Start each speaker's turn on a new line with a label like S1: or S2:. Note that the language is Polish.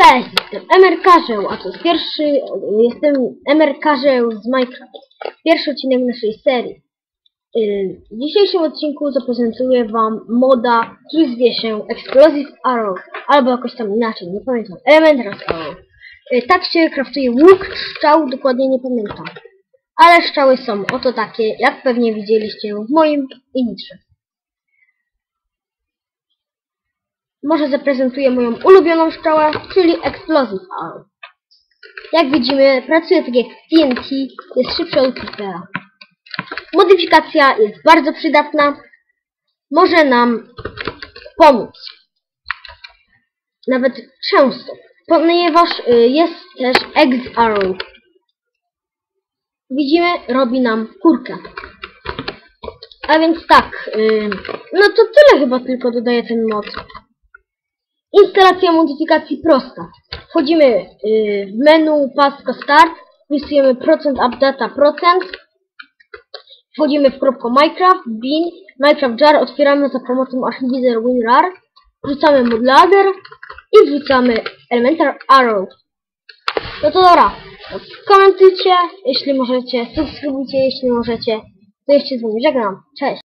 S1: Cześć, jestem Emerkarzeł, a to jest pierwszy, jestem Emerkarzeł z Minecraft. Pierwszy odcinek naszej serii. Yy, W dzisiejszym odcinku zaprezentuję wam moda, który zwie się Explosive Arrow, albo jakoś tam inaczej, nie pamiętam, Elementary Arrow. Yy, Tak się kraftuje łuk, strzał, dokładnie nie pamiętam. Ale strzały są oto takie, jak pewnie widzieliście w moim intrze. Może zaprezentuję moją ulubioną strzałę, czyli Explosive Arrow. Jak widzimy, pracuje tak jak TNT, jest szybsza od Creepera. Modyfikacja jest bardzo przydatna, może nam pomóc. Nawet często, ponieważ y, jest też Egg Arrow. Widzimy, robi nam kurkę. A więc tak, y, no to tyle chyba tylko dodaje ten mod. Instalacja modyfikacji prosta. Wchodzimy y, w menu paska start, wpisujemy procent updata procent, wchodzimy w kropkę Minecraft, bin, Minecraft jar, otwieramy za pomocą archiwizer WinRAR, wrzucamy modlader i wrzucamy elementar arrow. No to dobra, komentujcie, jeśli możecie, subskrybujcie, jeśli możecie, to jeszcze z wami żegnam, cześć!